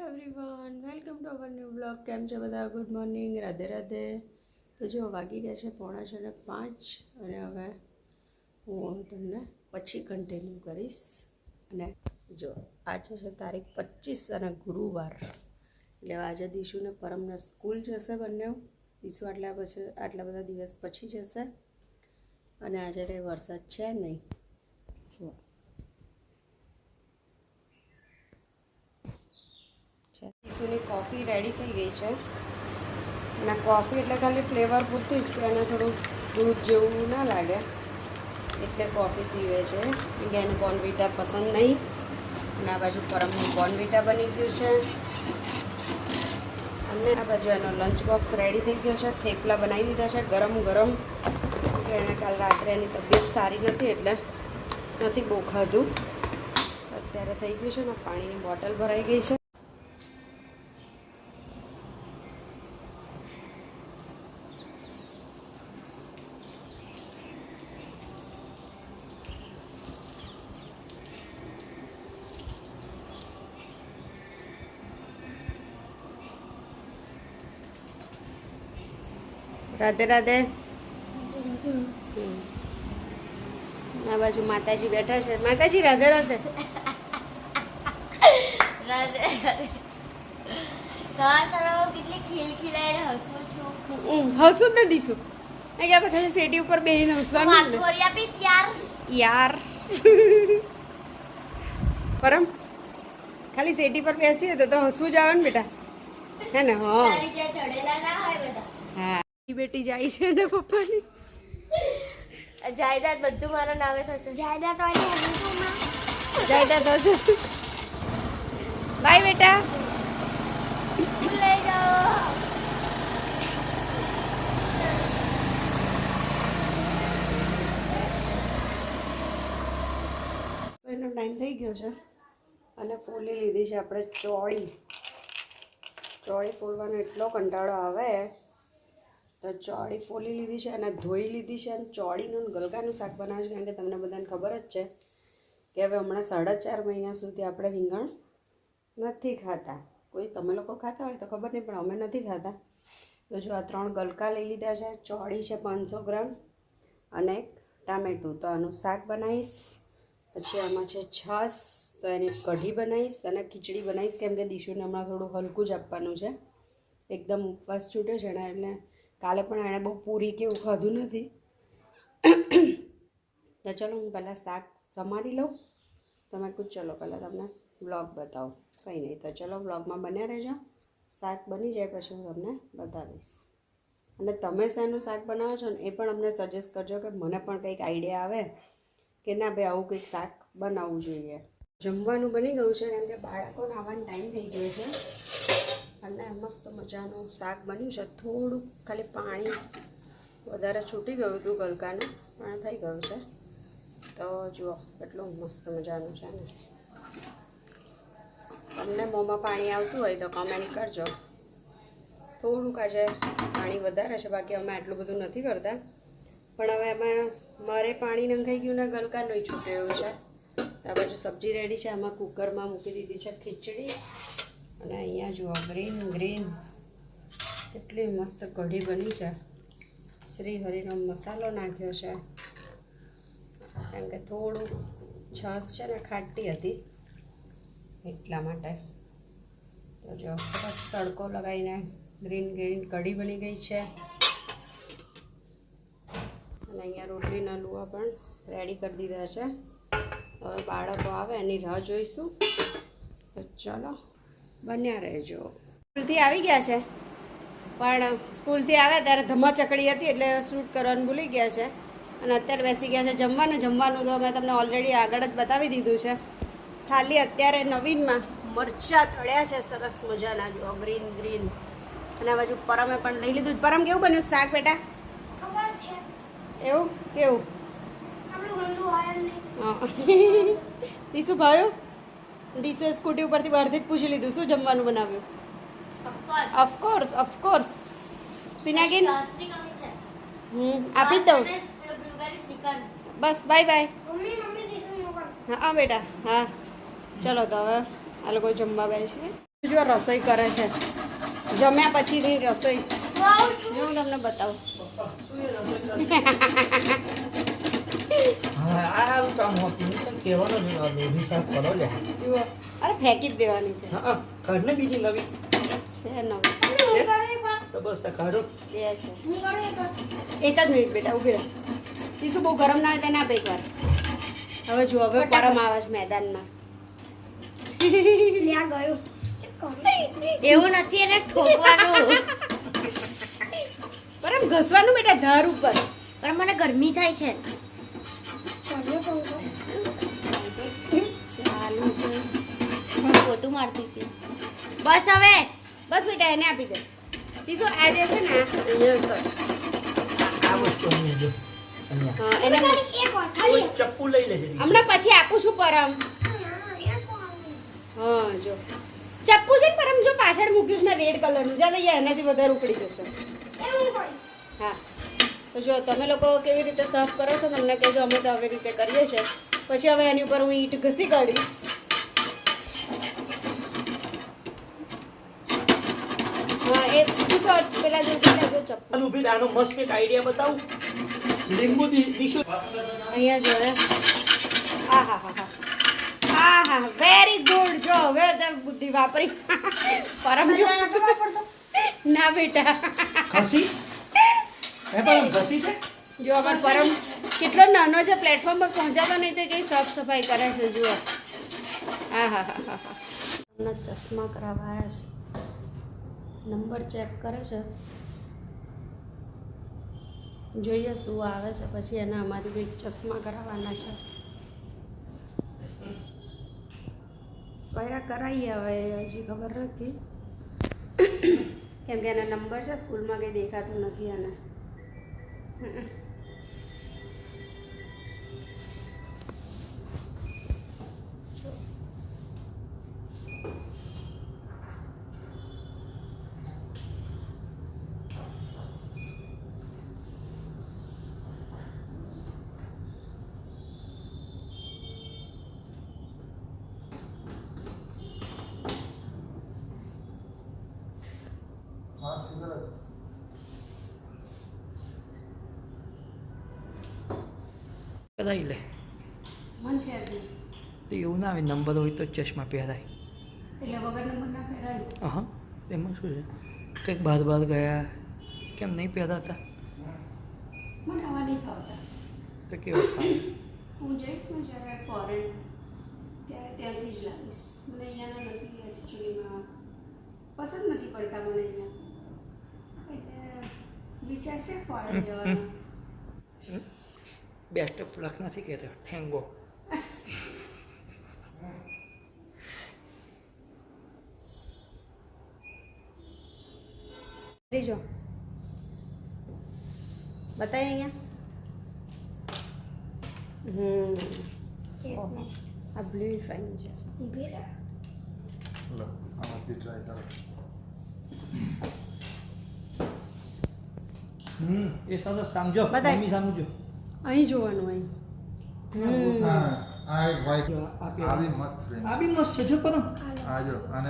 Everyone welcome to our new blog કેમ છે બધા? Good morning Radhe Radhe. તો જો વાગી ગયા છે પોણા છ ને પાંચ અને હવે હું તમને પછી કન્ટિન્યુ કરીશ. અને જો, આજે છે તારીખ પચીસ અને ગુરુવાર. એટલે આજે દીશુને પરમને સ્કૂલ જશે બંને દીશુ આટલા પછી, આટલા બધા દિવસ પછી જશે. અને આજે કંઈ વરસાદ છે નહીં. જો છે. ઈસુની કોફી રેડી થઈ ગઈ છે. અને કોફી એટલે ખાલી ફ્લેવર પૂરતી જ કે એને થોડું દૂધ જેવું ના લાગે. એટલે કોફી પીવે છે. કે એને બોર્નવિટા પસંદ નહીં. અને આ બાજુ પરમનું બોર્નવિટા બની ગયું છે. અને આ બાજુ એનો લંચ બોક્સ રેડી થઈ ગયો છે. થેપલા બનાવી દીધા છે ગરમ ગરમ. કે એને કાલ રાત્રે એની તબિયત સારી નથી એટલે નથી બહુ ખાધું અત્યારે થઈ ગયું છે ને પાણીની બોટલ ભરાઈ ગઈ છે રાધે રાધે. આ બાજુ માતાજી બેઠા છે. માતાજી રાધે રાધે. સવાર સવાર કેટલી ખીલખીલાઈને હસું છું. હસું જ નથી છું એ કે આપણે ખાલી સેટી ઉપર બેહીને હસવાનું માથું. વળી આપીશ યાર. યાર. પરમ ખાલી સેટી પર બેસીએ તો તો હસવું જ આવે ને બેટા. હે ને હા. ચડેલા ના હોય બધા. હા. બેટી જાય છે ને પપ્પાની. જાયદાદ બધું મારા નામે થશે. જાયદાદ વાળી તો છે બાય બેટા. લઈ જાઓ. એનો ટાઈમ થઈ ગયો છે. અને ફોલી લીધી છે આપણે ચોળી. ચોળી ફોલવાનો એટલો કંટાળો આવે. તો ચોળી ફોલી લીધી છે અને ધોઈ લીધી છે અને ચોળીનું ગલકાનું શાક બનાવ્યું છે. કારણ કે તમને બધાને ખબર જ છે કે હવે હમણાં સાડા ચાર મહિના સુધી આપણે રીંગણ નથી ખાતા. કોઈ તમે લોકો ખાતા હોય તો ખબર નહીં, પણ અમે નથી ખાતા. તો જો આ ત્રણ ગલકા લઈ લીધા છે. ચોળી છે પાંચસો ગ્રામ અને ટામેટું. તો આનું શાક બનાવીશ. પછી આમાં છે છાશ. તો એની કઢી બનાવીશ અને ખીચડી બનાવીશ. કેમ કે દીશુને હમણાં થોડું હલકું જ આપવાનું છે. એકદમ ઉપવાસ છૂટે છે ને, એટલે કાલે પણ એણે બહુ પૂરી કે એવું ખાધું નથી. તો ચલો હું પહેલાં શાક સમારી લઉં. તમે કુછ ચલો પહેલાં તમને બ્લોગ બતાવો. કંઈ નહીં, તો ચલો બ્લોગમાં બન્યા રહેજો. શાક બની જાય પછી હું તમને બતાવીશ. અને તમે શેનું શાક બનાવો છો ને એ પણ અમને સજેસ્ટ કરજો કે મને પણ કંઈક આઈડિયા આવે કે ના ભાઈ આવું કંઈક શાક બનાવવું જોઈએ. જમવાનું બની ગયું છે કેમ કે બાળકોને આવવાનો ટાઈમ થઈ ગયો છે. અને મસ્ત મજાનું શાક બન્યું છે. થોડુંક ખાલી પાણી વધારે છૂટી ગયું હતું ગલકાનું, પણ થઈ ગયું છે. તો જુઓ, કેટલું મસ્ત મજાનું છે. ને તમને મોંમાં પાણી આવતું હોય તો કમેન્ટ કરજો. થોડુંક આજે પાણી વધારે છે, બાકી અમે આટલું બધું નથી કરતા. પણ હવે એમાં મારે પાણી નંખાઈ ગયું ને ગલકાનું છૂટે એવું છે. આ બાજુ સબ્જી રેડી છે, આમાં કુકરમાં મૂકી દીધી છે ખીચડી. અને અહીંયા જુઓ ગ્રીન ગ્રીન કેટલી મસ્ત કઢી બની છે. શ્રી હરિનો મસાલો નાખ્યો છે. કેમ કે થોડું છાશ છે ને ખાટી હતી એટલા માટે. તો જો સરસ તડકો લગાવીને ગ્રીન ગ્રીન કઢી બની ગઈ છે. અને અહીંયા રોટલીના લુવા પણ રેડી કરી દીધા છે. હવે બાળકો આવે, એની રાહ જોઈશું. તો ચલો. બન્યા રહેજો. સ્કૂલથી આવી ગયા છે? પણ સ્કૂલથી આવ્યા ત્યારે ધમાચકડી હતી એટલે શૂટ કરવાનું ભૂલી ગયા છે. અને અત્યારે બેસી ગયા છે જમવાનું. જમવાનું તો મેં તમને ઓલરેડી આગળ જ બતાવી દીધું છે. ખાલી અત્યારે નવીનમાં મરચાં તળ્યા છે સરસ મજાના જો ગ્રીન ગ્રીન અને આ બાજુ પરમે પણ લઈ લીધું. પરમ કેવું બન્યું શાક બેટા? છે. એવું? કેવું? આપણું નહીં. હા. શું ભાવ્યું? દીસુએ સ્કૂટી ઉપરથી બહારથી જ પૂછી લીધું શું જમવાનું બનાવ્યું? Of course of course Pinakin? હમ આપી દઉં. બસ બાય બાય હા હા બેટા હા. ચલો તો હવે આ લોકો જમવા બેસીએ જો રસોઈ કરે છે. જમ્યા પછીની રસોઈ. જો હું તમને બતાવું. સારું કામ હોતું. નહીં પણ કહેવાનું લોહી સાફ કરો લે જુઓ અરે ફેંકી જ દેવાની છે. હા કાઢ ને બીજી નવી. છે નવી. તો બસ આ કાઢો. બે છે. હું કરું એકવાર એક જ મિનિટ બેટા ઊભી રહે. તીસું બહુ ગરમ ના તેને આપે એકવાર હવે જુઓ હવે ગરમ આવે છે મેદાનમાં. ત્યાં ગયો. એવું નથી એને ઠોકવાનું. બરાબર ઘસવાનું બેટા ધાર ઉપર. પણ મને ગરમી થાય છે. પોતું મારતી હતી. બસ હવે બસ બેટા એને આપી દે. તીસો આ જે છે ને હમણાં પછી આપું છું પરમ. હા જો. ચપ્પુ છે ને પરમ જો પાછળ મૂક્યું છે મેં રેડ કલરનું ચાલો એનાથી વધારે ઉપડી જશે. હા. તો જો તમે લોકો કેવી રીતે સર્વ કરો છો ને અમને કહેજો અમે તો આવી રીતે કરીએ છીએ. પછી હવે એની ઉપર હું ઈંટ ઘસી કાઢીશ હા એ શોર્ટ પેલા જે છે ને અને ઊભી આનો મસ્ત એક આઈડિયા બતાવું. લીંબુ દીશો અહીંયા જો આ હા હા હા હા. હા વેરી ગુડ જો હવે તે બુદ્ધિ વાપરી. પરમ જો. ના બેટા. ખસી હે પણ ઘસી છે? જો અમાર પરમ કેટલો નાનો છે પ્લેટફોર્મ પર પહોંચાતો નહીં તે કઈ સાફ સફાઈ કરે છે જુઓ. હા હા હા હા હા. ચશ્મા કરાવાયા છે. નંબર ચેક કરે છે. જોઈએ શું આવે છે. પછી એના અમારી કંઈક ચશ્મા કરાવવાના છે. કયા કરાવીએ હવે, હજી ખબર નથી. કેમ કે એના નંબર છે, સ્કૂલમાં કંઈ દેખાતું નથી એને. કદાઈ લે. તો એવું ના આવે નંબર હોય તો ચશ્મા પહેરાય. હા એમાં શું છે? કંઈક બહાર બહાર ગયા કેમ નહીં પહેરાતા? તો કેવું હું જઈશ ને જ્યારે ફોરેન ત્યારે ત્યાંથી જ લાવીશ. મને અહીંયાના નથી એકચ્યુઅલીમાં પસંદ નથી પડતા મને અહીંયા. એટલે વિચાર છે ફોરેન જવાનો. બેસ્ટ ઓફ લક નથી કહેતો. ઠેંગો. ત્રીજો બતાવી અહીંયા. હમ. આ બ્લુ ફાઇન છે. હમ એ સરસ સમજો મમ્મી સમજો અહીં જોવાનું અહીં.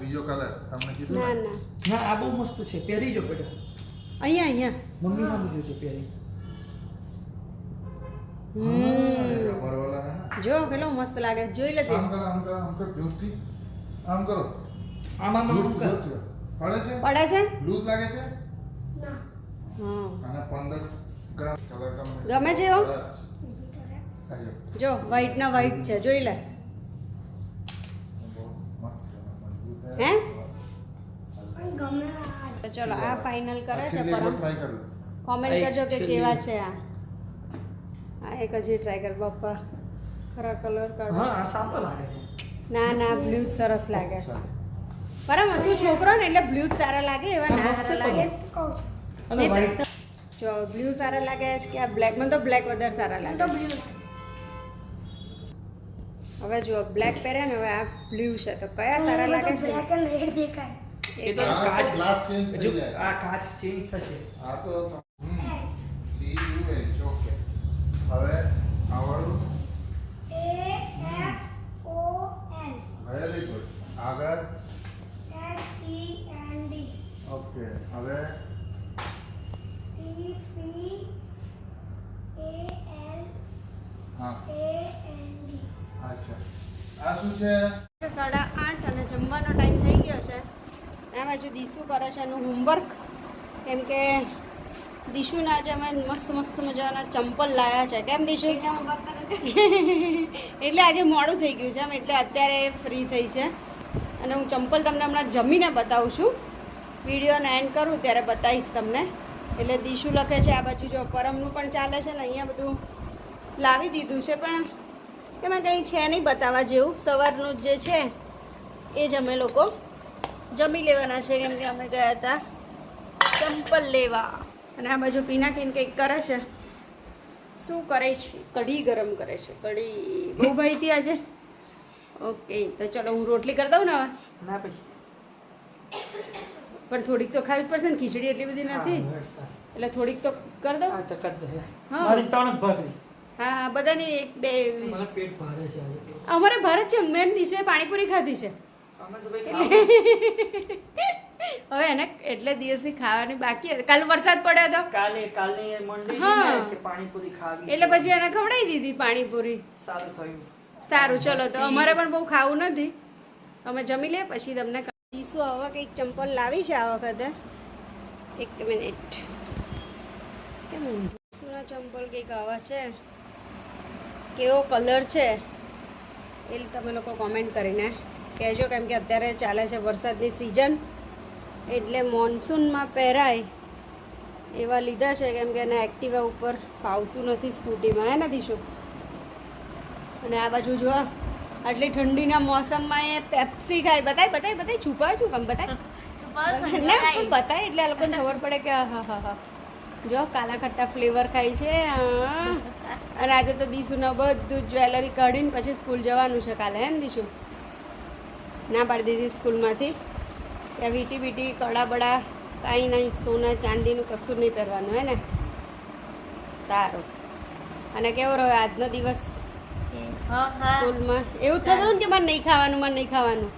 બીજો કલર તમને આ બહુ મસ્ત છે પહેરી જો અહીંયા અહીંયા. મમ્મી સામે જોજો કેટલો મસ્ત લાગે. જોઈ લેતી આમ કરો આમ કરો આમ કરો આમ કરો. આમ પડે છે? પડે છે? લૂઝ લાગે છે? ના અને 15 ગમે છે એવો? જો, જો વ્હાઈટ ના વ્હાઈટ છે જોઈ લે. હે? है ચલો આ ફાઇનલ કરે છે પરમ કોમેન્ટ કરજો કે કેવા છે આ. આ એક હજી ટ્રાય કર બાપા ખરા કલર કાઢો હા આ લાગે છે. ના ના બ્લુ સરસ લાગે છે. પરમ તું છોકરો ને એટલે બ્લુ સારા લાગે એવા ના સારા લાગે. અને જો બ્લુ સારા લાગે છે કે આ બ્લેક મને તો બ્લેક વધારે સારા લાગે છે. હવે જો બ્લેક પહેરે ને હવે આ બ્લુ છે. તો કયા સારા લાગે છે? એ તો આ કાચ તો glass change થઈ જાય. આ કાચ ચેન્જ થશે. આ તો સી યુ એ ઓકે હવે આ A F O N very good આગળ? S T N D okay હવે હા અચ્છા. આ શું છે? સાડા આઠ અને જમવાનો ટાઈમ થઈ ગયો છે. આ બાજુ દીશુ કરે છે એનું હોમવર્ક કેમ કે દીશુના આજે અમે મસ્ત મસ્ત મજાના ચંપલ લાવ્યા છે. કેમ દીશુ? એટલે આજે મોડું થઈ ગયું છે એમ. એટલે અત્યારે ફ્રી થઈ છે. અને હું ચંપલ તમને હમણાં જમીને બતાવું છું. વિડીયોને એન્ડ કરું ત્યારે બતાવીશ તમને. એટલે દિશુ લખે છે, આ બાજુ જો પરમનું પણ ચાલે છે ને અહીંયા બધું લાવી દીધું છે, પણ એમાં કંઈ છે નહીં બતાવવા જેવું. સવારનું જે છે, એ જ અમે લોકો જમી લેવાના છે, કેમ કે અમે ગયા હતા ચંપલ લેવા. અને આ બાજુ પીનાકીને કંઈક કરે છે. શું કરે છે? કઢી ગરમ કરે છે, કઢી. બહુ ભાઈ હતી આજે? ઓકે, તો ચલો હું રોટલી કરી દઉં ને હવે? ના પછી પણ થોડીક તો ખાવી પડશે ને ખીચડી એટલી બધી નથી? એટલે થોડીક તો કરી દઉં? કર દો હા. મારી ત્રણ ભાખરી. હા હા બધાની એક બે એવી પેટ ભારે છે અમારે ભારત છે મેન દિવસે પાણીપુરી ખાધી છે. હવે એને એટલે દિવસથી ખાવાની બાકી કાલ વરસાદ પડ્યો હતો કાલે કાલની મંડી પાણીપુરી ખાવી એટલે પછી એને ખવડાવી દીધી પાણીપુરી. સારું થયું. સારું ચલો તો. અમારે પણ બહુ ખાવું નથી. અમે જમી લે પછી તમને ઈસુ આવા કંઈક ચંપલ લાવી છે આ વખતે? એક મિનિટ. કેમ ઈસુના ચંપલ કંઈક આવા છે. કેવો કલર છે? એ તમે લોકો કોમેન્ટ કરીને કહેજો, કેમ કે અત્યારે ચાલે છે વરસાદની સિઝન એટલે મોન્સૂનમાં પહેરાય એવા લીધા છે, કેમ કે એને એક્ટિવા ઉપર ફાવતું નથી સ્કૂટીમાં હે નથી શું અને આ બાજુ જો આટલી ઠંડીના મોસમમાં એ પેપ્સી ખાય. બતાય બતાય બતાય. છુપાય છું કમ? બતાય. ના પણ બતાય એટલે આ લોકોને ખબર પડે કે હા હા હા. જો કાલા ખટ્ટા ફ્લેવર ખાય છે. હા. અને આજે તો દીશુને બધું જ્વેલરી કાઢીને પછી સ્કૂલ જવાનું છે કાલે એમ દીશુ? ના પાડી દીધી સ્કૂલમાંથી. કે વીટી વીટી કડા બડા કાંઈ નહીં સોના ચાંદીનું કશું નહીં પહેરવાનું હે ને? સારું. અને કેવો રહ્યો આજનો દિવસ? સ્કૂલમાં. એવું થતું ને કે મને નહીં ખાવાનું મને નહીં ખાવાનું?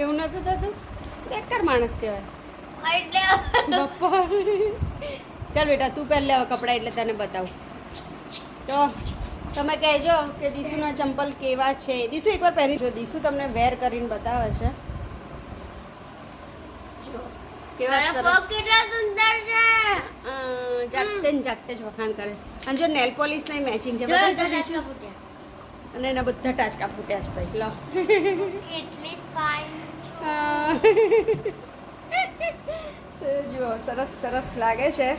એવું નતું થતું? બેકાર માણસ કહેવાય. બપ્પા ચાલ બેટા તું પહેલે હવે કપડાં એટલે તને બતાવું. તો તમે કહેજો કે દીશુના ચંપલ કેવા છે. દીશુ એકવાર પહેરી જો. દીશુ તમને વેર કરીને બતાવે છે. જાતે જાતે જ વખાણ કરે. અને જો નેલ પોલિશ નહીં મેચિંગ છે અને એના બધા ટાચકા ફૂટ્યા છે ભાઈ લો કેટલી ફાઇન છું. જુઓ સરસ સરસ લાગે છે.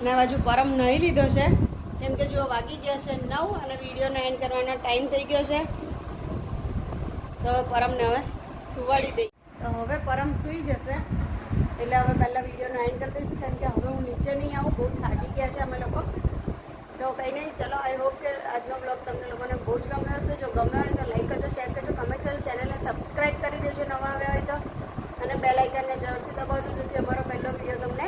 અને આ બાજુ પરમ નહીં લીધો છે. કેમ કે જુઓ વાગી ગયા છે નવ અને વિડીયોને એન્ડ કરવાનો ટાઈમ થઈ ગયો છે. તો હવે પરમને હવે સુવાડી દઈ. તો હવે પરમ સૂઈ જશે. એટલે હવે પહેલાં વિડીયોનો એન્ડ કરી દઈશું કેમ કે હવે હું નીચે નહીં આવું બહુ થાકી ગયા છે અમે લોકો. તો કંઈ નહીં, ચલો આઈ હોપ કે આજનો બ્લોગ તમને લોકોને બહુ જ ગમ્યો હશે. જો ગમ્યો હોય તો લાઈક કરજો શેર કરજો કમેન્ટ કરજો ચેનલને સબસ્ક્રાઈબ કરી દેજો નવા આવ્યા હોય તો. અને બે લાઇકનને જરૂરથી દબાવજો, જેથી અમારો પહેલો વીડિયો તમને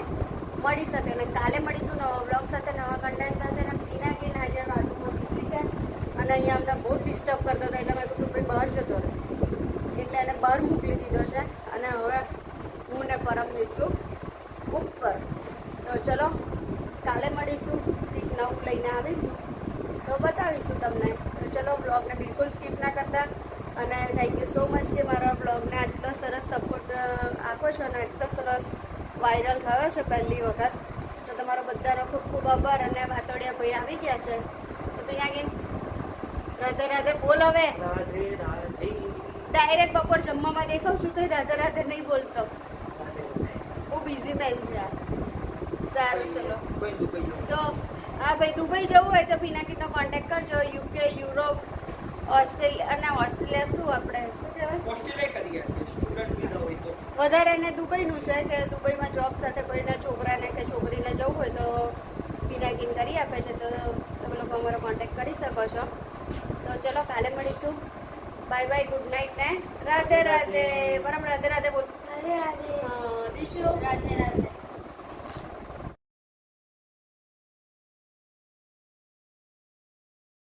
મળી શકે. અને કાલે મળીશું નવા બ્લોગ સાથે, નવા કન્ટેન્ટ સાથે. અને પીનાકીન આજે બાજુમાં બિઝી છે. અને અહીંયા અમને બહુ ડિસ્ટર્બ કરતો હતો, એટલે મેં કીધું ભાઈ બહાર જતો એટલે એને બહાર મોકલી દીધો છે. અને હવે હું ને પરમ જઈશું ઉપર તો ચલો કાલે મળીશું કંઈક નવું લઈને આવીશું તો બતાવીશું તમને તો ચલો બ્લોગને બિલકુલ સ્કીપ ના કરતા અને થેન્ક યુ સો મચ કે મારા બ્લોગને આટલો સરસ સપોર્ટ આપો છો અને આટલો સરસ વાયરલ થયો છે પહેલી વખત. તો તમારો બધાનો ખૂબ ખૂબ આભાર અને ભાતોડિયા ભાઈ આવી ગયા છે. તો પિનાગીન રાધે રાધે બોલ હવે. ડાયરેક્ટ બપોર જમવામાં દેખાવ છું તો રાધે રાધે નહીં બોલતો. બહુ બિઝી બેન છે. સારું ચલો. તો હા ભાઈ દુબઈ જવું હોય તો પિનાકીનો કોન્ટેક્ટ કરજો. યુકે યુરોપ ઓસ્ટ્રેલિયા અને ઓસ્ટ્રેલિયા શું આપણે શું કહેવાય? ઓસ્ટ્રેલિયા કરી ગયા સ્ટુડન્ટ વિઝા હોય તો. વધારે એને દુબઈનું છે કે દુબઈમાં જોબ સાથે કોઈના છોકરાને કે છોકરીને જવું હોય તો પિનાકીન કરી આપે છે તો તમે લોકો અમારો કોન્ટેક્ટ કરી શકો છો. તો ચલો કાલે મળીશું. બાય બાય ગુડ નાઇટ ને. રાધે રાધે. બરાબર રાધે રાધે બોલ. રાધે રાધે. દીશુ. રાધે રાધે.